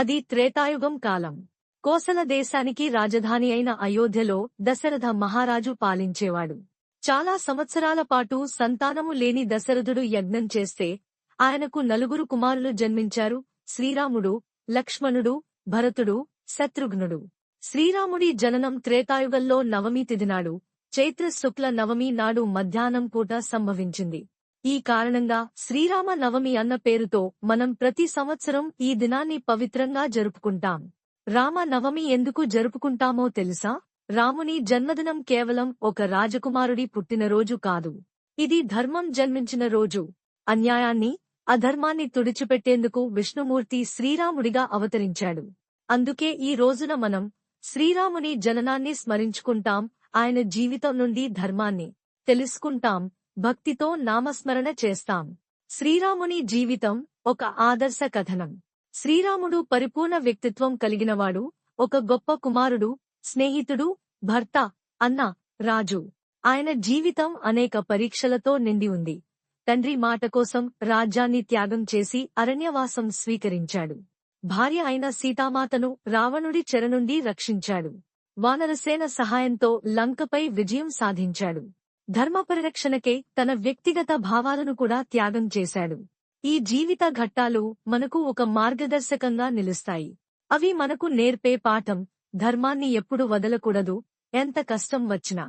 అది త్రేతాయుగం కాలం. కోసల దేశానికి రాజధాని అయిన అయోధ్యలో దశరథ మహారాజు పాలించేవాడు. చాలా సంవత్సరాల పాటు సంతానము లేని దశరథుడు యజ్ఞం చేస్తే ఆయనకు నలుగురు కుమారులు జన్మించారు. శ్రీరాముడు లక్ష్మణుడు భరతుడు శత్రుఘ్నుడు. శ్రీరాముడి జననం త్రేతాయుగంలో నవమి తిదినాడు చైత్ర శుక్ల నవమి నాడు మధ్యాహ్నం పూట సంభవించింది. ఈ కారణంగా శ్రీరామ నవమి అన్న పేరుతో మనం ప్రతి సంవత్సరం ఈ దినాన్ని పవిత్రంగా జరుపుకుంటాం. రామ నవమి ఎందుకు జరుపుకుంటామో తెలుసా? రాముని జన్మదినం కేవలం ఒక రాజకుమారుడి పుట్టినరోజు కాదు. ఇది ధర్మం జన్మించిన రోజు. అన్యాయాన్ని అధర్మాన్ని తుడిచిపెట్టేందుకు విష్ణుమూర్తి శ్రీరాముడిగా అవతరించాడు. అందుకే ఈ రోజున మనం శ్రీరాముని జననాన్ని స్మరించుకుంటాం ఆయన జీవితం నుండి ధర్మాన్ని తెలుసుకుంటాం భక్తితో నామస్మరణ చేస్తాం. శ్రీరాముని జీవితం ఒక ఆదర్శ కథనం. శ్రీరాముడు పరిపూర్ణ వ్యక్తిత్వం కలిగినవాడు ఒక గొప్ప కుమారుడు స్నేహితుడు భర్త అన్న రాజు. ఆయన జీవితం అనేక పరీక్షలతో నిండి ఉంది. తండ్రి మాట కోసం రాజ్యాన్ని త్యాగం చేసి అరణ్యవాసం స్వీకరించాడు. భార్య అయిన సీతామాతను రావణుడి చెర నుండి రక్షించాడు. వానరసేన సహాయంతో లంకపై విజయం సాధించాడు. ధర్మ పరిరక్షణకే తన వ్యక్తిగత భావాలను కూడా త్యాగం చేశాడు. ఈ జీవిత ఘట్టాలు మనకు ఒక మార్గదర్శకంగా నిలుస్తాయి. అవి మనకు నేర్పే పాఠం ధర్మాన్ని ఎప్పుడు వదలకూడదు ఎంత కష్టం వచ్చినా.